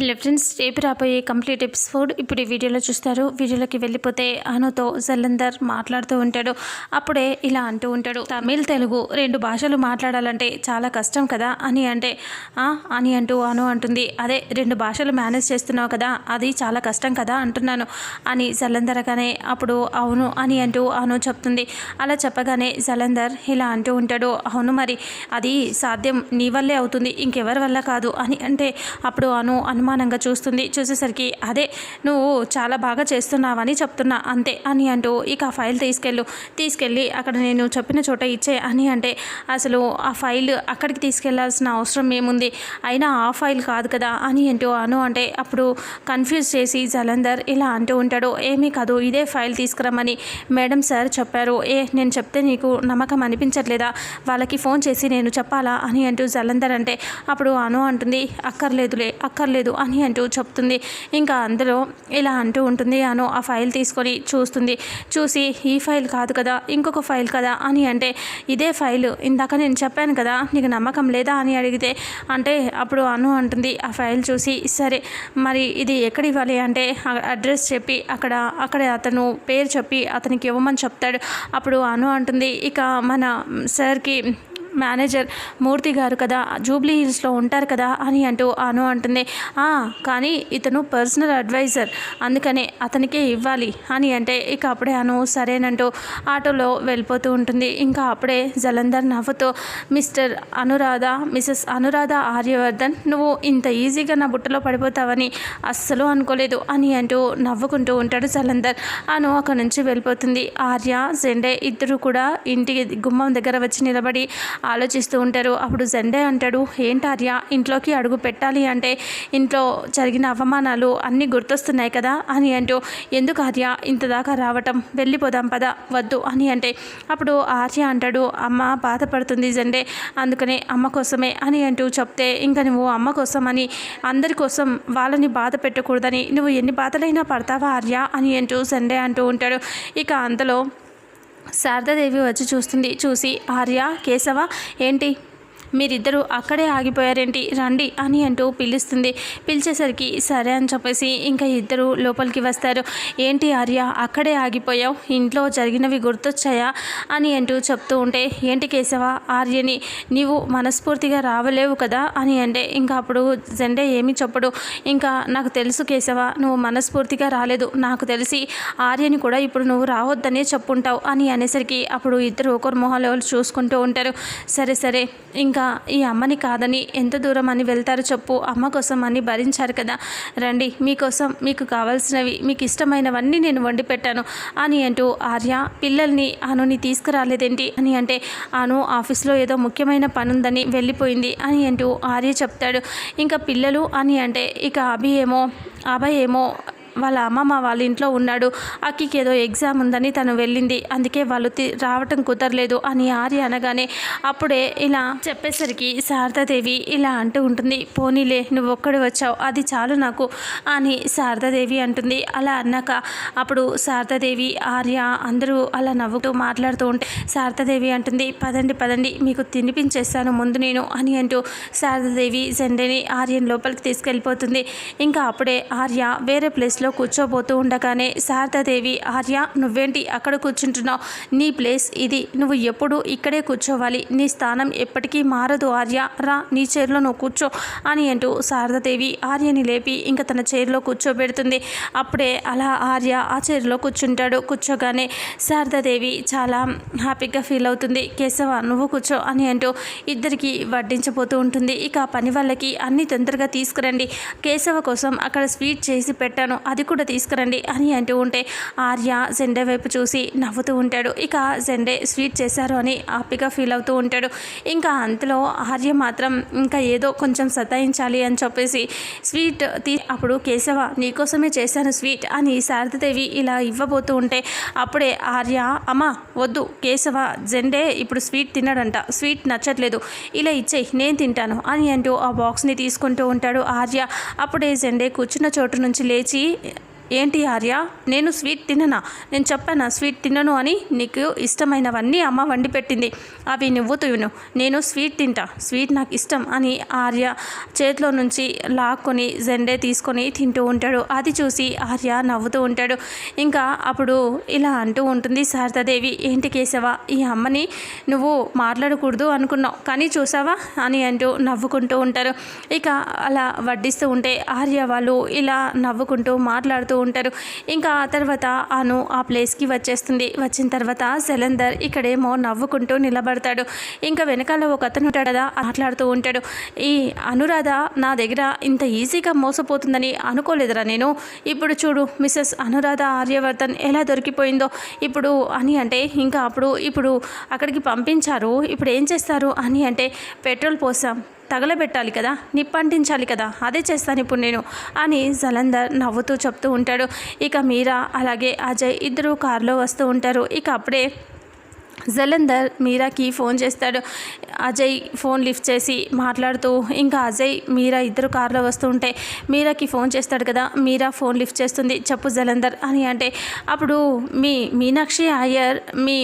Hello friends రేపు రాబోయే complete episode ఇప్పుడు ఈ వీడియోలో చూస్తారు. వీడియోలోకి వెళ్ళిపోతే అనుతో జలంధర్ మాట్లాడుతూ ఉంటాడు. అప్పుడే ఇలా అంటూ ఉంటాడు తమిళ్ తెలుగు రెండు భాషలు మాట్లాడాలంటే చాలా కష్టం కదా? అని అంటే అని అంటూ అను అంటుంది. అదే రెండు భాషలు మేనేజ్ చేస్తున్నావు కదా అది చాలా కష్టం కదా అంటున్నాను అని జలంధర్ అనగానే అప్పుడు అవును అని అంటూ అను చెప్తుంది. అలా చెప్పగానే జలంధర్ ఇలా అంటూ ఉంటాడు అవును మరి అది సాధ్యం నీ వల్లే అవుతుంది ఇంకెవరి వల్ల కాదు అని అంటే అప్పుడు అను అనుమానంగా చూస్తుంది. చూసేసరికి అదే నువ్వు చాలా బాగా చేస్తున్నావని చెప్తున్నా అంతే అని అంటూ ఇక ఆ ఫైల్ తీసుకెళ్ళు. తీసుకెళ్ళి అక్కడ నేను చెప్పిన చోట ఇచ్చే అని అంటే అసలు ఆ ఫైల్ అక్కడికి తీసుకెళ్ళాల్సిన అవసరం ఏముంది? అయినా ఆ ఫైల్ కాదు కదా? అని అంటూ అను అంటే అప్పుడు కన్ఫ్యూజ్ చేసి జలంధర్ ఇలా అంటూ ఉంటాడు ఏమీ కాదు ఇదే ఫైల్ తీసుకురమ్మని మేడం సార్ చెప్పారు. ఏ నేను చెప్తే నీకు నమ్మకం అనిపించట్లేదా? వాళ్ళకి ఫోన్ చేసి నేను చెప్పాలా? అని అంటూ జలంధర్ అంటే అప్పుడు అను అంటుంది అక్కర్లేదులే అక్కర్లేదు అని అంటూ చెప్తుంది. ఇంకా అందులో ఇలా అంటూ ఉంటుంది. అను ఆ ఫైల్ తీసుకొని చూస్తుంది. చూసి ఈ ఫైల్ కాదు కదా ఇంకొక ఫైల్ కదా అని అంటే ఇదే ఫైల్. ఇందాక నేను చెప్పాను కదా నీకు నమ్మకం లేదా అని అడిగితే అంటే అప్పుడు అను అంటుంది. ఆ ఫైల్ చూసి సరే మరి ఇది ఎక్కడ ఇవ్వాలి అంటే అడ్రస్ చెప్పి అక్కడ అక్కడ అతను పేరు చెప్పి అతనికి ఇవ్వమని చెప్తాడు. అప్పుడు అను అంటుంది. ఇక మన సార్కి మేనేజర్ మూర్తి గారు కదా జూబ్లీ హిల్స్లో ఉంటారు కదా అని అంటూ అను అంటుంది. కానీ ఇతను పర్సనల్ అడ్వైజర్ అందుకనే అతనికే ఇవ్వాలి అని అంటే ఇక అప్పుడే అను సరేనంటూ ఆటోలో వెళ్ళిపోతూ ఉంటుంది. ఇంకా అప్పుడే జలంధర్ నవ్వుతో మిస్టర్ అనురాధ మిసెస్ అనురాధ ఆర్యవర్ధన్ నువ్వు ఇంత ఈజీగా నా బుట్టలో పడిపోతావని అస్సలు అనుకోలేదు అని అంటూ నవ్వుకుంటూ ఉంటాడు జలంధర్. అను అక్కడి నుంచి వెళ్ళిపోతుంది. ఆర్య జెండే ఇద్దరు కూడా ఇంటికి గుమ్మం దగ్గర వచ్చి నిలబడి ఆలోచిస్తూ ఉంటారు. అప్పుడు జెండే అంటాడు ఏంటార్య ఇంట్లోకి అడుగు పెట్టాలి అంటే ఇంట్లో జరిగిన అవమానాలు అన్నీ గుర్తొస్తున్నాయి కదా? అని అంటూ ఎందుకు ఆర్య ఇంత దాకా రావటం? వెళ్ళిపోదాం పద వద్దు అని అంటే అప్పుడు ఆర్య అంటాడు అమ్మ బాధపడుతుంది జెండే అందుకనే అమ్మ కోసమే అని అంటూ చెప్తే ఇంకా నువ్వు అమ్మ కోసం అని అందరి కోసం వాళ్ళని బాధ పెట్టకూడదని నువ్వు ఎన్ని బాధలైనా పడతావా ఆర్య? అని అంటూ జెండే అంటూ ఉంటాడు. ఇక అంతలో శారదాదేవి వచ్చి చూస్తుంది చూసి ఆర్య కేశవ ఏంటి? మీరిద్దరూ అక్కడే ఆగిపోయారేంటి? రండి అని అంటూ పిలుస్తుంది. పిలిచేసరికి సరే అని చెప్పేసి ఇంకా ఇద్దరు లోపలికి వస్తారు. ఏంటి ఆర్య అక్కడే ఆగిపోయావు? ఇంట్లో జరిగినవి గుర్తొచ్చాయా? అని అంటూ చెప్తూ ఉంటే ఏంటి కేశవ ఆర్యని నీవు మనస్ఫూర్తిగా రావలేవు కదా? అని అంటే ఇంకా అప్పుడు జెండే ఏమీ చెప్పడు. ఇంకా నాకు తెలుసు కేశవ నువ్వు మనస్ఫూర్తిగా రాలేదు. నాకు తెలిసి ఆర్యని కూడా ఇప్పుడు నువ్వు రావద్దనే చెప్పుంటావు అని అనేసరికి అప్పుడు ఇద్దరు ఒకరు మొహాలు చూసుకుంటూ ఉంటారు. సరే సరే ఇంకా ఈ అమ్మని కాదని ఎంత దూరం అని వెళ్తారు చెప్పు. అమ్మ కోసం అని భరించారు కదా. రండి మీకోసం మీకు కావాల్సినవి మీకు ఇష్టమైనవన్నీ నేను వండి పెట్టాను. అని అంటూ ఆర్య పిల్లల్ని అనుని తీసుకురాలేదేంటి? అని అంటే అను ఆఫీస్లో ఏదో ముఖ్యమైన పని ఉందని వెళ్ళిపోయింది అని అంటూ ఆర్య చెప్తాడు. ఇంకా పిల్లలు అని అంటే ఇక అభి ఏమో అభయ్ ఏమో వాళ్ళ అమ్మమ్మ వాళ్ళ ఇంట్లో ఉన్నాడు. అక్కికి ఏదో ఎగ్జామ్ ఉందని తను వెళ్ళింది. అందుకే వాళ్ళు తి- రావటం కుదరలేదు అని ఆర్య అనగానే అప్పుడే ఇలా చెప్పేసరికి శారదాదేవి ఇలా అంటూ ఉంటుంది. పోనీలే నువ్వు ఒక్కడు వచ్చావు. అది చాలు నాకు అని శారదాదేవి అంటుంది. అలా అన్నాక అప్పుడు శారదాదేవి ఆర్య అందరూ అలా నవ్వుతూ మాట్లాడుతూ ఉంటే శారదాదేవి అంటుంది పదండి పదండి. మీకు తినిపించేస్తాను ముందు నేను అని అంటూ శారదాదేవి జెండని ఆర్యన్ లోపలికి తీసుకెళ్ళిపోతుంది. ఇంకా అప్పుడే ఆర్య వేరే ప్లేస్లో కూర్చోబోతూ ఉండగానే శారదాదేవి ఆర్య నువ్వేంటి అక్కడ కూర్చుంటున్నావు? నీ ప్లేస్ ఇది. నువ్వు ఎప్పుడు ఇక్కడే కూర్చోవాలి. నీ స్థానం ఎప్పటికీ మారదు ఆర్య. రా నీ చైర్లో నువ్వు కూర్చో అని అంటూ శారదాదేవి ఆర్యని లేపి ఇంకా తన చైర్లో కూర్చోబెడుతుంది. అప్పుడే అలా ఆర్య ఆ చైర్లో కూర్చుంటాడు. కూర్చోగానే శారదాదేవి చాలా హ్యాపీగా ఫీల్ అవుతుంది. కేశవ నువ్వు కూర్చో అని అంటూ ఇద్దరికి వడ్డించబోతూ ఉంటుంది. ఇక పని వాళ్ళకి అన్ని తొందరగా తీసుకురండి. కేశవ కోసం అక్కడ స్వీట్ చేసి పెట్టాను. అది కూడా తీసుకురండి అని అంటూ ఉంటే ఆర్య జెండే వైపు చూసి నవ్వుతూ ఉంటాడు. ఇక జెండే స్వీట్ చేశారు అని హ్యాపీగా ఫీల్ అవుతూ ఉంటాడు. ఇంకా అంతలో ఆర్య మాత్రం ఇంకా ఏదో కొంచెం సతాయించాలి అని చెప్పేసి స్వీట్ తీ అప్పుడు కేశవ నీకోసమే చేశాను స్వీట్ అని శారదాదేవి ఇలా ఇవ్వబోతూ ఉంటే అప్పుడే ఆర్య అమ్మ వద్దు కేశవ జెండే ఇప్పుడు స్వీట్ తిన్నాడంట స్వీట్ నచ్చట్లేదు ఇలా ఇచ్చేయి నేను తింటాను అని అంటూ ఆ బాక్స్ని తీసుకుంటూ ఉంటాడు ఆర్య. అప్పుడే జెండే కూర్చున్న చోటు నుంచి లేచి ఏంటి ఆర్య? నేను స్వీట్ తిననా? నేను చెప్పానా స్వీట్ తినను అని? నీకు ఇష్టమైనవన్నీ అమ్మ వండి పెట్టింది. అవి నువ్వు తిను. నేను స్వీట్ తింటా. స్వీట్ నాకు ఇష్టం అని ఆర్య చేతిలో నుంచి లాక్కొని జెండే తీసుకొని తింటూ ఉంటాడు. అది చూసి ఆర్య నవ్వుతూ ఉంటాడు. ఇంకా అప్పుడు ఇలా అంటూ ఉంటుంది శారదాదేవి. ఏంటి కేశవ ఈ అమ్మని నువ్వు మాట్లాడకూడదు అనుకున్నావు కానీ చూసావా అని అంటూ నవ్వుకుంటూ ఉంటారు. ఇక అలా వడ్డిస్తూ ఉంటే ఆర్య వాళ్ళు ఇలా నవ్వుకుంటూ మాట్లాడుతూ ఉంటారు. ఇంకా ఆ తర్వాత అను ఆ ప్లేస్కి వచ్చేస్తుంది. వచ్చిన తర్వాత సెలందర్ ఇక్కడేమో నవ్వుకుంటూ నిలబడతాడు. ఇంకా వెనకాల ఒక అతను ఉంటాడు కదా మాట్లాడుతూ ఉంటాడు. ఈ అనురాధ నా దగ్గర ఇంత ఈజీగా మోసపోతుందని అనుకోలేదురా నేను. ఇప్పుడు చూడు మిస్సెస్ అనురాధ ఆర్యవర్ధన్ ఎలా దొరికిపోయిందో. ఇప్పుడు అని అంటే ఇంకా అప్పుడు ఇప్పుడు అక్కడికి పంపించారు. ఇప్పుడు ఏం చేస్తారు అని అంటే పెట్రోల్ పోసాం. తగలబెట్టాలి కదా నిప్పంటించాలి కదా అదే చేస్తాను ఇప్పుడు నేను అని జలంధర్ నవ్వుతూ చెప్తూ ఉంటాడు. ఇక మీరా అలాగే అజయ్ ఇద్దరు కారులో వస్తూ ఉంటారు. ఇక అప్పుడే జలంధర్ మీరాకి ఫోన్ చేస్తాడు. అజయ్ ఫోన్ లిఫ్ట్ చేసి మాట్లాడుతూ ఇంకా అజయ్ మీరా ఇద్దరు కారులో వస్తూ ఉంటే మీరాకి ఫోన్ చేస్తాడు కదా మీరా ఫోన్ లిఫ్ట్ చేస్తుంది చెప్పు జలంధర్ అని అంటే అప్పుడు మీ మీనాక్షి అయ్యర్ మీ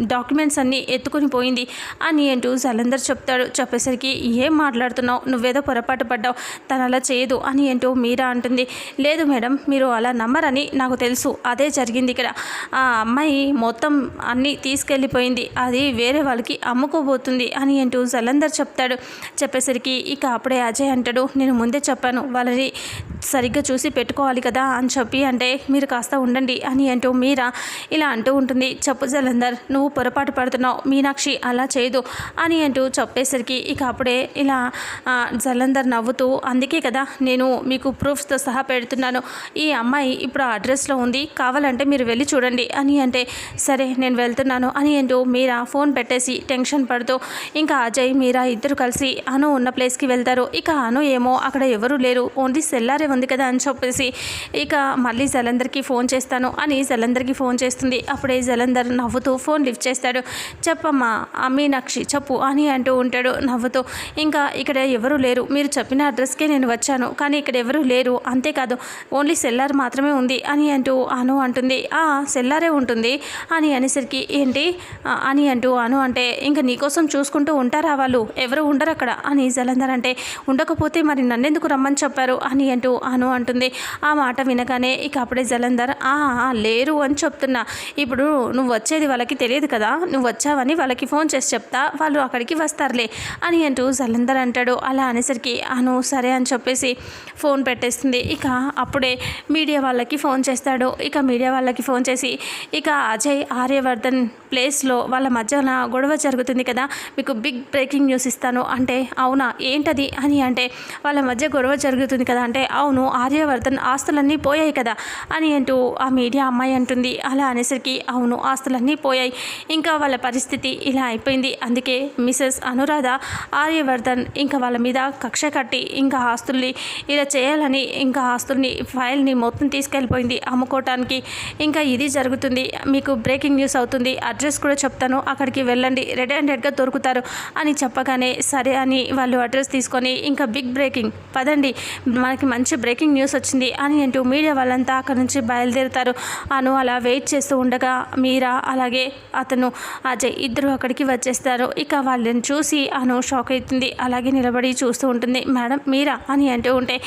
డాక్యుమెంట్స్ అన్నీ ఎత్తుకొని పోయింది. అని అంటూ జలంధర్ చెప్తాడు. చెప్పేసరికి ఏం మాట్లాడుతున్నావు? నువ్వేదో పొరపాటు పడ్డావు. తను అలా చేయదు అని అంటూ మీరా అంటుంది. లేదు మేడం మీరు అలా నమ్మరని నాకు తెలుసు. అదే జరిగింది ఇక్కడ. ఆ అమ్మాయి మొత్తం అన్నీ తీసుకెళ్ళిపోయింది. అది వేరే వాళ్ళకి అమ్ముకోబోతుంది అని అంటూ జలంధర్ చెప్తాడు. చెప్పేసరికి ఇక అప్పుడే అజయ్ అంటాడు. నేను ముందే చెప్పాను. వాళ్ళని సరిగ్గా చూసి పెట్టుకోవాలి కదా అని చెప్పి అంటే మీరు కాస్త ఉండండి అని అంటూ మీరా ఇలా అంటూ ఉంటుంది. చెప్పు జలంధర్ నువ్వు పొరపాటు పడుతున్నావు మీనాక్షి అలా చేయదు అని అంటూ చెప్పేసరికి ఇక అప్పుడే ఇలా జలంధర్ నవ్వుతూ అందుకే కదా నేను మీకు ప్రూఫ్స్తో సహా పెడుతున్నాను. ఈ అమ్మాయి ఇప్పుడు ఆ అడ్రస్లో ఉంది కావాలంటే మీరు వెళ్ళి చూడండి అని అంటే సరే నేను వెళ్తున్నాను అని అంటూ మీరా ఫోన్ పెట్టేసి టెన్షన్ పడుతూ ఇంకా అజయ్ మీరా ఇద్దరు కలిసి అను ఉన్న ప్లేస్కి వెళ్తారు. ఇక అను ఏమో అక్కడ ఎవరూ లేరు. ఓన్లీ సెల్లారే ఉంది కదా అని చెప్పేసి ఇక మళ్ళీ జలంధర్కి ఫోన్ చేస్తాను అని జలంధర్కి ఫోన్ చేస్తుంది. అప్పుడే జలంధర్ నవ్వుతూ ఫోన్ లిఫ్ట్ చేస్తాడు. చెప్పమ్మా మీనాక్షి చెప్పు అని అంటూ ఉంటాడు నవ్వుతూ. ఇంకా ఇక్కడ ఎవరు లేరు. మీరు చెప్పిన అడ్రస్కే నేను వచ్చాను. కానీ ఇక్కడ ఎవరు లేరు. అంతేకాదు ఓన్లీ సెల్లార్ మాత్రమే ఉంది అని అంటూ అను అంటుంది. ఆ సెల్లారే ఉంటుంది అని అనేసరికి ఏంటి? అని అంటూ అను అంటే ఇంకా నీకోసం చూసుకుంటూ ఉంటారా వాళ్ళు? ఎవరు ఉండరు అక్కడ అని జలంధర్ అంటే ఉండకపోతే మరి నన్నెందుకు రమ్మని చెప్పారు అని అంటూ అను అంటుంది. ఆ మాట వినగానే ఇక అప్పుడే జలంధర్ "ఆ, లేరు అని చెప్తున్నా. ఇప్పుడు నువ్వు వచ్చేది వాళ్ళకి తెలియదు కదా? నువ్వు వచ్చావని వాళ్ళకి ఫోన్ చేసి చెప్తా. వాళ్ళు అక్కడికి వస్తారులే అని అంటూ జలంధర్ అంటాడు. అలా అనేసరికి అను సరే అని చెప్పేసి ఫోన్ పెట్టేస్తుంది. ఇక అప్పుడే మీడియా వాళ్ళకి ఫోన్ చేస్తాడు. ఇక మీడియా వాళ్ళకి ఫోన్ చేసి ఇక అజయ్ ఆర్యవర్ధన్ ప్లేస్లో వాళ్ళ మధ్యన గొడవ జరుగుతుంది కదా? మీకు బిగ్ బ్రేకింగ్ న్యూస్ ఇస్తాను. అంటే అవునా? ఏంటది? అని అంటే వాళ్ళ మధ్య గొడవ జరుగుతుంది కదా? అంటే అవును. అవును ఆర్యవర్ధన్ ఆస్తులన్నీ పోయాయి కదా అని అంటూ ఆ మీడియా అమ్మాయి అంటుంది. అలా అనేసరికి అవును ఆస్తులన్నీ పోయాయి. ఇంకా వాళ్ళ పరిస్థితి ఇలా అయిపోయింది. అందుకే మిసెస్ అనురాధ ఆర్యవర్ధన్ ఇంకా వాళ్ళ మీద కక్ష కట్టి ఇంకా ఆస్తుల్ని ఇలా చేయాలని ఇంకా ఆస్తుల్ని ఫైల్ని మొత్తం తీసుకెళ్ళిపోయింది అమ్ముకోవటానికి ఇంకా ఇది జరుగుతుంది. మీకు బ్రేకింగ్ న్యూస్ అవుతుంది. అడ్రస్ కూడా చెప్తాను. అక్కడికి వెళ్ళండి. రెడ్ హ్యాండెడ్గా దొరుకుతారు అని చెప్పగానే సరే అని వాళ్ళు అడ్రస్ తీసుకొని ఇంకా బిగ్ బ్రేకింగ్. పదండి. మనకి మంచి బ్రేకింగ్ న్యూస్ వచ్చింది. అని అంటూ మీడియా వాళ్ళంతా అక్కడ నుంచి బయలుదేరుతారు. అను అలా వెయిట్ చేస్తూ ఉండగా మీరా అలాగే అతను అజయ్ ఇద్దరు అక్కడికి వచ్చేస్తారు. ఇక వాళ్ళని చూసి అను షాక్ అవుతుంది. అలాగే నిలబడి చూస్తూ ఉంటుంది. మేడం మీరా? అని అంటూ ఉంటే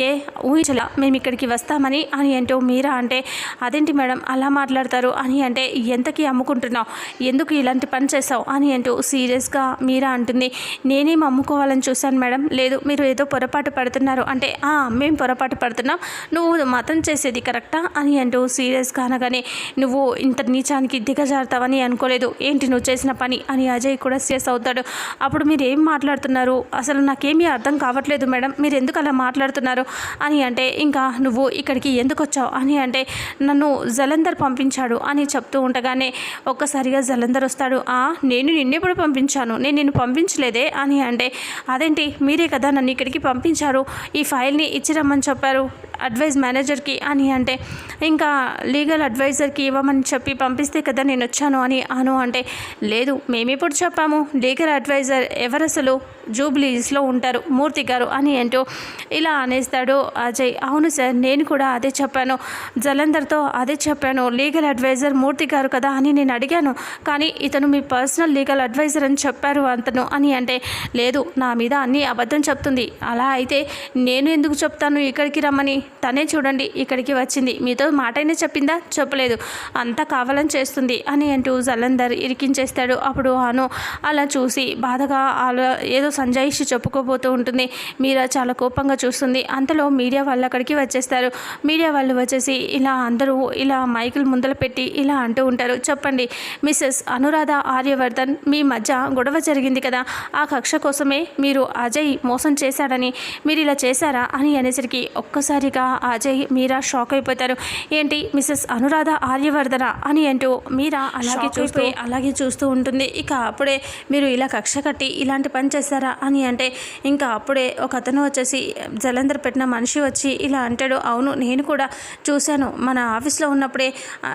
ఏ ఊహించలా. మేము ఇక్కడికి వస్తామని అని అంటూ మీరా అంటే అదేంటి మేడం అలా మాట్లాడతారు అని అంటే ఎంతకి అమ్ముకుంటున్నావు? ఎందుకు ఇలాంటి పని చేసావు అని అంటూ సీరియస్గా మీరా అంటుంది. నేనేం అమ్ముకోవాలని చూశాను మేడం. లేదు మీరు ఏదో పొరపాటు పడుతున్నారు. అంటే మేము పొరపాటు పడుతున్నాం. నువ్వు మతం చేసేది కరెక్టా? అని అంటూ సీరియస్గా అనగానే నువ్వు ఇంత నీచానికి దిగజారుతావని అనుకోలేదు. ఏంటి నువ్వు చేసిన పని? అని అజయ్ కూడా సీరియస్ అవుతాడు. అప్పుడు మీరు ఏం మాట్లాడుతున్నారు? అసలు నాకేమీ అర్థం కావట్లేదు మేడం. మీరు ఎందుకు అలా మాట్లాడుతున్నారు? అని అంటే ఇంకా నువ్వు ఇక్కడికి ఎందుకు వచ్చావు? అని అంటే నన్ను జలంధర్ పంపించాడు అని చెప్తూ ఉండగానే ఒక్కసారిగా జలంధర్ వస్తాడు. ఆ నేను నిన్నెప్పుడు పంపించాను? నేను నిన్ను పంపించలేదే? అని అంటే అదేంటి? మీరే కదా నన్ను ఇక్కడికి పంపించారు. ఈ ఫైల్ ఫైల్ని ఇచ్చి రమ్మని చెప్పారు అడ్వైజ్ మేనేజర్కి అని అంటే ఇంకా లీగల్ అడ్వైజర్కి ఇవ్వమని చెప్పి పంపిస్తే కదా నేను వచ్చాను అని అను అంటే లేదు మేమిప్పుడు చెప్పాము. లీగల్ అడ్వైజర్ ఎవరు అసలు జూబ్లీస్లో ఉంటారు. మూర్తి గారు అని అంటూ ఇలా అనేస్తాడు అజయ్. అవును సార్ నేను కూడా అదే చెప్పాను. జలంధర్తో అదే చెప్పాను. లీగల్ అడ్వైజర్ మూర్తి గారు కదా అని నేను అడిగాను. కానీ ఇతను మీ పర్సనల్ లీగల్ అడ్వైజర్ అని చెప్పారు అతను అని అంటే లేదు నా మీద అన్నీ అబద్ధం చెప్తుంది. అలా అయితే నేను ఎందుకు చెప్తాను ఇక్కడికి రమ్మని? తనే చూడండి ఇక్కడికి వచ్చింది. మీతో మాటైనా చెప్పిందా? చెప్పలేదు. అంతా కావాలని చేస్తుంది అని అంటూ జలంధర్ ఇరికించేస్తాడు. అప్పుడు అను అలా చూసి బాధగా అలా ఏదో సంజాయిషి చెప్పుకోబోతూ ఉంటుంది. మీరా చాలా కోపంగా చూస్తుంది. అంతలో మీడియా వాళ్ళు అక్కడికి వచ్చేస్తారు. మీడియా వాళ్ళు వచ్చేసి ఇలా అందరూ ఇలా మైకులు ముందల పెట్టి ఇలా అంటూ ఉంటారు. చెప్పండి మిస్సెస్ అనురాధ ఆర్యవర్ధన్ మీ మధ్య గొడవ జరిగింది కదా. ఆ కక్ష కోసమే మీరు అజయ్ మోసం చేశాడని మీరు ఇలా చేశారా అని అనేసరికి ఒక్కసారిగా అజయ్ మీరా షాక్ అయిపోతారు. ఏంటి మిస్సెస్ అనురాధ ఆర్యవర్ధన అని అంటూ మీరా అలాగే చూస్తూ అలాగే చూస్తూ ఉంటుంది. ఇక అప్పుడే మీరు ఇలా కక్ష కట్టి ఇలాంటి పని చేశారా అని అంటే ఇంకా అప్పుడే ఒక అతను వచ్చేసి జలంధర్ పెట్టిన మనిషి వచ్చి ఇలా అంటాడు అవును నేను కూడా చూశాను. మన ఆఫీస్లో ఉన్నప్పుడే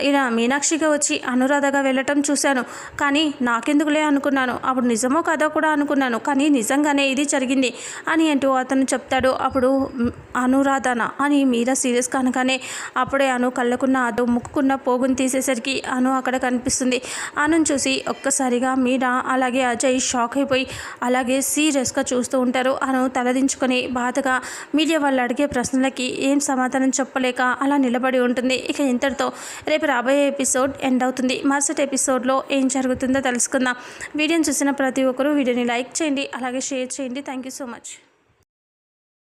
ఇలా మీనాక్షిగా వచ్చి అనురాధగా వెళ్ళటం చూశాను. కానీ నాకెందుకులే అనుకున్నాను. అప్పుడు నిజమో కాదో కూడా అనుకున్నాను. కానీ నిజంగానే ఇది జరిగింది అని అంటూ అతను చెప్తాడు. అప్పుడు అనురాధన? అని మీరా సీరియస్ కనుకనే అప్పుడే అను కళ్ళకున్న అదో ముక్కుకున్న పోగుని తీసేసరికి అను అక్కడ కనిపిస్తుంది. అను చూసి ఒక్కసారిగా మీరా అలాగే అజయ్ షాక్ అయిపోయి అలాగే సీరియస్గా చూస్తూ ఉంటారు. అను తలదించుకొని బాధగా మీడియా వాళ్ళు అడిగే ప్రశ్నలకి ఏం సమాధానం చెప్పలేక అలా నిలబడి ఉంటుంది. ఇక ఇంతటితో రేపు రాబోయే ఎపిసోడ్ ఎండ్ అవుతుంది. మరుసటి ఎపిసోడ్లో ఏం జరుగుతుందో తెలుసుకుందాం. వీడియోని చూసిన ప్రతి ఒక్కరూ వీడియోని లైక్ చేయండి అలాగే షేర్ చేయండి. Thank you so much.